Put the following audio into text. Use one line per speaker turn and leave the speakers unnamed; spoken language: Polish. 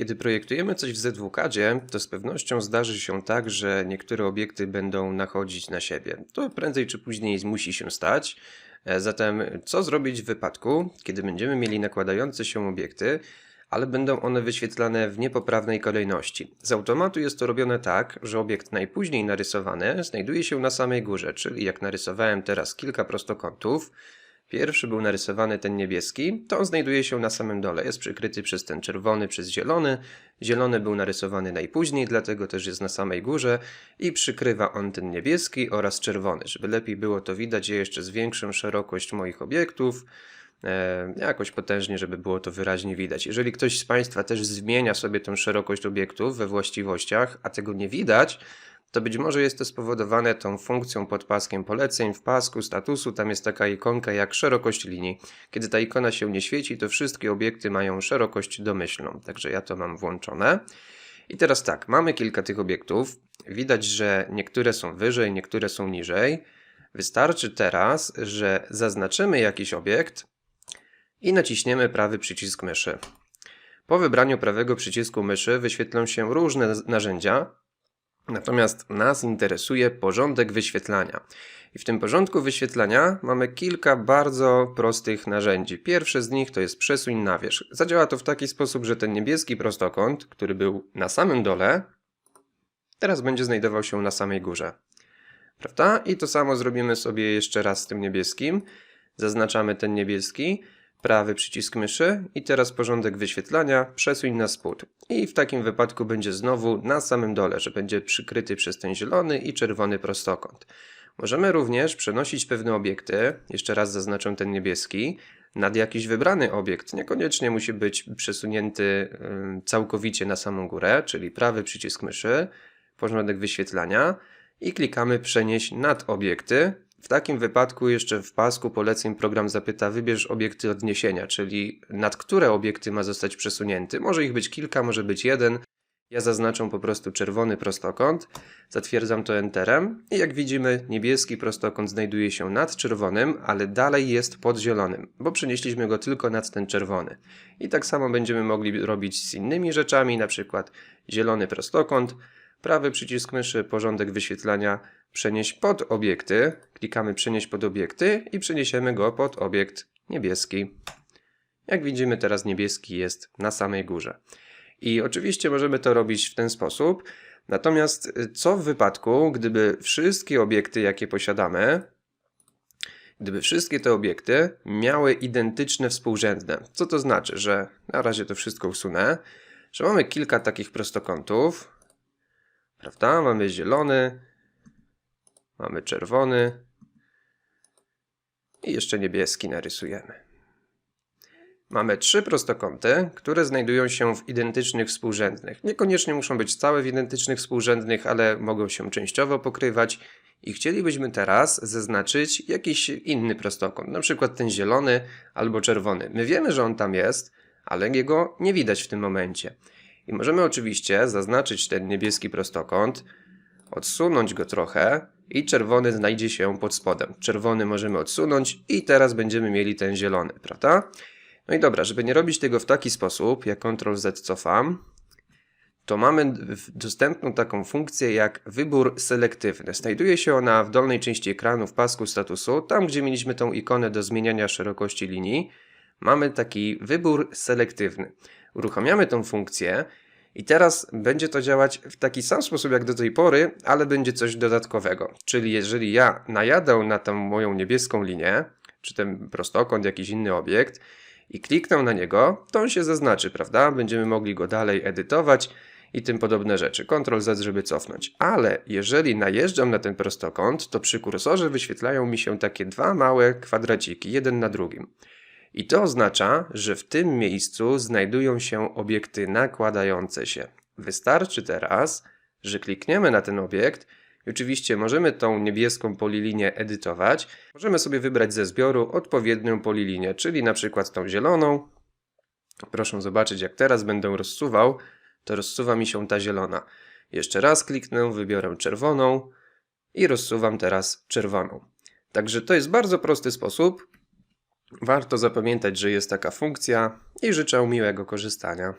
Kiedy projektujemy coś w ZWKadzie, to z pewnością zdarzy się tak, że niektóre obiekty będą nachodzić na siebie. To prędzej czy później musi się stać. E, Zatem co zrobić w wypadku, kiedy będziemy mieli nakładające się obiekty, ale będą one wyświetlane w niepoprawnej kolejności? Z automatu jest to robione tak, że obiekt najpóźniej narysowany znajduje się na samej górze, czyli jak narysowałem teraz kilka prostokątów, Pierwszy był narysowany ten niebieski, to on znajduje się na samym dole, jest przykryty przez ten czerwony, przez zielony. Zielony był narysowany najpóźniej, dlatego też jest na samej górze i przykrywa on ten niebieski oraz czerwony. Żeby lepiej było to widać, ja jeszcze zwiększę szerokość moich obiektów, jakoś potężnie, żeby było to wyraźnie widać. Jeżeli ktoś z Państwa też zmienia sobie tę szerokość obiektów we właściwościach, a tego nie widać, to być może jest to spowodowane tą funkcją pod paskiem poleceń w pasku statusu. Tam jest taka ikonka jak szerokość linii. Kiedy ta ikona się nie świeci, to wszystkie obiekty mają szerokość domyślną. Także ja to mam włączone. I teraz tak, mamy kilka tych obiektów. Widać, że niektóre są wyżej, niektóre są niżej. Wystarczy teraz, że zaznaczymy jakiś obiekt i naciśniemy prawy przycisk myszy. Po wybraniu prawego przycisku myszy wyświetlą się różne narzędzia, Natomiast nas interesuje porządek wyświetlania. I w tym porządku wyświetlania mamy kilka bardzo prostych narzędzi. Pierwsze z nich to jest przesuń na wierzch. Zadziała to w taki sposób, że ten niebieski prostokąt, który był na samym dole, teraz będzie znajdował się na samej górze. Prawda? I to samo zrobimy sobie jeszcze raz z tym niebieskim. Zaznaczamy ten niebieski prawy przycisk myszy i teraz porządek wyświetlania przesuń na spód. I w takim wypadku będzie znowu na samym dole, że będzie przykryty przez ten zielony i czerwony prostokąt. Możemy również przenosić pewne obiekty, jeszcze raz zaznaczę ten niebieski, nad jakiś wybrany obiekt. Niekoniecznie musi być przesunięty całkowicie na samą górę, czyli prawy przycisk myszy, porządek wyświetlania i klikamy przenieść nad obiekty w takim wypadku jeszcze w pasku poleceń program zapyta wybierz obiekty odniesienia, czyli nad które obiekty ma zostać przesunięty. Może ich być kilka, może być jeden. Ja zaznaczę po prostu czerwony prostokąt, zatwierdzam to Enterem i jak widzimy niebieski prostokąt znajduje się nad czerwonym, ale dalej jest pod zielonym, bo przenieśliśmy go tylko nad ten czerwony. I tak samo będziemy mogli robić z innymi rzeczami, na przykład zielony prostokąt, prawy przycisk myszy, porządek wyświetlania, przenieść pod obiekty, klikamy przenieść pod obiekty i przeniesiemy go pod obiekt niebieski. Jak widzimy teraz niebieski jest na samej górze. I oczywiście możemy to robić w ten sposób. Natomiast y, co w wypadku, gdyby wszystkie obiekty, jakie posiadamy, gdyby wszystkie te obiekty miały identyczne współrzędne? Co to znaczy, że na razie to wszystko usunę, że mamy kilka takich prostokątów, prawda? Mamy zielony, mamy czerwony i jeszcze niebieski narysujemy. Mamy trzy prostokąty, które znajdują się w identycznych współrzędnych. Niekoniecznie muszą być całe w identycznych współrzędnych, ale mogą się częściowo pokrywać. I chcielibyśmy teraz zaznaczyć jakiś inny prostokąt, na przykład ten zielony albo czerwony. My wiemy, że on tam jest, ale jego nie widać w tym momencie. I możemy oczywiście zaznaczyć ten niebieski prostokąt, odsunąć go trochę i czerwony znajdzie się pod spodem. Czerwony możemy odsunąć i teraz będziemy mieli ten zielony, prawda? No i dobra, żeby nie robić tego w taki sposób, jak Ctrl Z cofam, to mamy dostępną taką funkcję jak wybór selektywny. Znajduje się ona w dolnej części ekranu w pasku statusu, tam gdzie mieliśmy tą ikonę do zmieniania szerokości linii. Mamy taki wybór selektywny. Uruchamiamy tą funkcję i teraz będzie to działać w taki sam sposób jak do tej pory, ale będzie coś dodatkowego. Czyli jeżeli ja najadę na tę moją niebieską linię, czy ten prostokąt, jakiś inny obiekt i kliknę na niego, to on się zaznaczy, prawda? Będziemy mogli go dalej edytować i tym podobne rzeczy. Ctrl Z, żeby cofnąć. Ale jeżeli najeżdżam na ten prostokąt, to przy kursorze wyświetlają mi się takie dwa małe kwadraciki, jeden na drugim. I to oznacza, że w tym miejscu znajdują się obiekty nakładające się. Wystarczy teraz, że klikniemy na ten obiekt i oczywiście możemy tą niebieską polilinię edytować. Możemy sobie wybrać ze zbioru odpowiednią polilinię, czyli na przykład tą zieloną. Proszę zobaczyć, jak teraz będę rozsuwał, to rozsuwa mi się ta zielona. Jeszcze raz kliknę, wybiorę czerwoną i rozsuwam teraz czerwoną. Także to jest bardzo prosty sposób, Warto zapamiętać, że jest taka funkcja i życzę miłego korzystania.